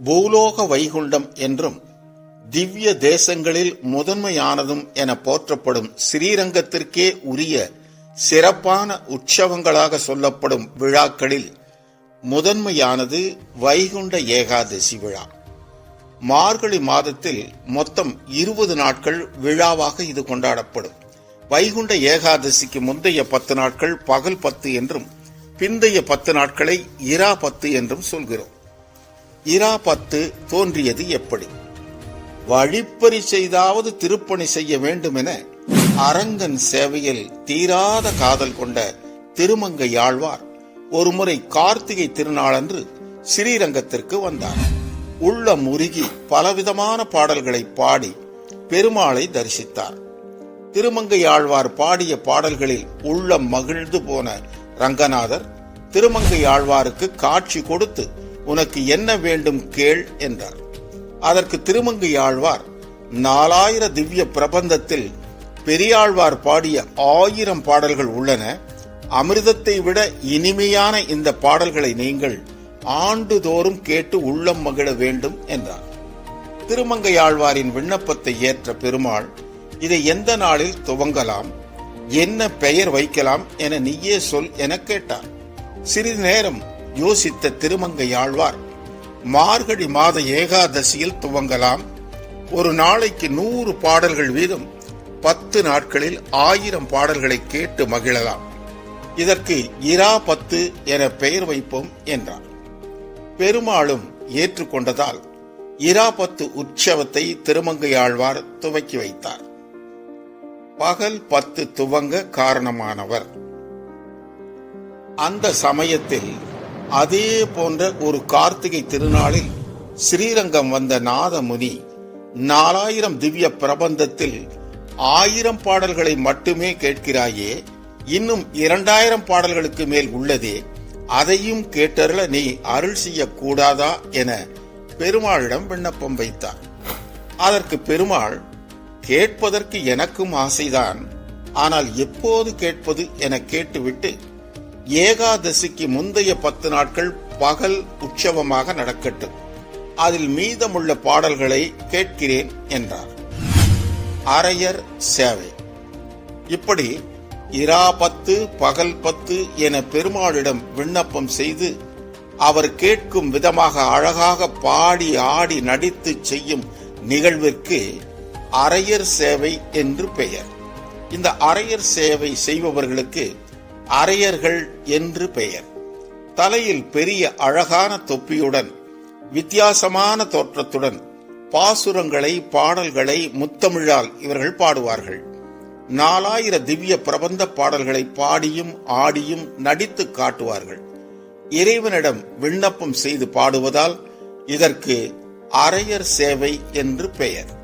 பூலோக வைகுண்டம் என்றும் திவ்ய தேசங்களில் முதன்மையானதும் என போற்றப்படும் ஸ்ரீரங்கத்திற்கே உரிய சிறப்பான உற்சவங்களாக சொல்லப்படும் விழாக்களில் முதன்மையானது வைகுண்ட ஏகாதசி விழா. மார்கழி மாதத்தில் மொத்தம் இருபது நாட்கள் விழாவாக இது கொண்டாடப்படும். வைகுண்ட ஏகாதசிக்கு முந்தைய பத்து நாட்கள் பகல் பத்து என்றும் பிந்தைய பத்து நாட்களை இரா பத்து என்றும் சொல்கிறோம். இரா பத்து தோன்றியது எப்படி? வழிப்பறி செய்தாவது திருப்பணி செய்ய வேண்டும் என அரங்கன் சேவையில் தீராத காதல் கொண்ட திருமங்கையாழ்வார் ஒருமுறை கார்த்திகை திருநாளன்று ஸ்ரீரங்கத்திற்கு வந்தார். உள்ள முருகி பலவிதமான பாடல்களை பாடி பெருமாளை தரிசித்தார். திருமங்கையாழ்வார் பாடிய பாடல்களில் உள்ளம் மகிழ்ந்து போன ரங்கநாதர் திருமங்கையாழ்வாருக்கு காட்சி கொடுத்து உனக்கு என்ன வேண்டும் கேள் என்றார். அதற்கு திருமங்கையாழ்வார் நாலாயிர திவ்ய பிரபந்தத்தில் பெரியாழ்வார் பாடிய ஆயிரம் பாடல்கள் உள்ளன. அமிர்தத்தை விட இனிமையான இந்த பாடல்களை நீங்கள் ஆண்டுதோறும் கேட்டு உள்ளம் மகிழ வேண்டும் என்றார் திருமங்கையாழ்வாரின் விண்ணப்பத்தை ஏற்ற பெருமாள் இதை எந்த நாளில் துவங்கலாம்? என்ன பெயர் வைக்கலாம் என நீயே சொல் என கேட்டார். சிறிது நேரம் யோசித்த திருமங்கையாழ்வார் மார்கழி மாத ஏகாதசியில் துவங்கலாம். ஒரு நாளைக்கு நூறு பாடல்கள் வீதம் பத்து நாட்களில் ஆயிரம் பாடல்களை கேட்டு மகிழலாம். இதற்கு இரா பத்து என பெயர் வைப்போம் என்றார் பெருமாளும் ஏற்றுக்கொண்டதால் இராபத்து உற்சவத்தை திருமங்கையாழ்வார் துவக்கி வைத்தார். பகல் பத்து துவங்க காரணமானவர். அந்த சமயத்தில் அதே போன்ற ஒரு கார்த்திகை திருநாளில் ஸ்ரீரங்கம் வந்த நாதமுனி நாலாயிரம் திவ்ய பிரபந்தத்தில் ஆயிரம் பாடல்களை மட்டுமே கேட்கிறாயே இன்னும் இரண்டாயிரம் பாடல்களுக்கு மேல் உள்ளதே அதையும் கேட்டருள நீ அருள் செய்யக்கூடாதா என பெருமாளிடம் விண்ணப்பம் வைத்தார் அதற்கு பெருமாள் கேட்பதற்கு எனக்கும் ஆசைதான். ஆனால் எப்போது கேட்பது என கேட்டுவிட்டு ஏகாதசிக்கு முந்தைய பத்து நாட்கள் பகல் உற்சவமாக நடக்கட்டும் அதில் மீதமுள்ள பாடல்களை கேட்கிறேன் என்றார். அரையர் சேவை. இப்படி இரா பத்து பகல் பத்து என பெருமாளிடம் விண்ணப்பம் செய்து அவர் கேட்கும் விதமாக அழகாக பாடி ஆடி நடித்து செய்யும் நிகழ்விற்கு அரையர் சேவை என்று பெயர். இந்த அரையர் சேவை செய்பவர்களுக்கு அரையர்கள் என்று பெயர். தலையில் பெரிய அழகான தொப்பியுடன் வித்தியாசமான தோற்றத்துடன் பாசுரங்களை பாடல்களை முத்தமிழால் இவர்கள் பாடுவார்கள். நாலாயிர திவ்ய பிரபந்த பாடல்களை பாடியும் ஆடியும் நடித்து காட்டுவார்கள். இறைவனிடம் விண்ணப்பம் செய்து பாடுவதால் இதற்கு அரையர் சேவை என்று பெயர்.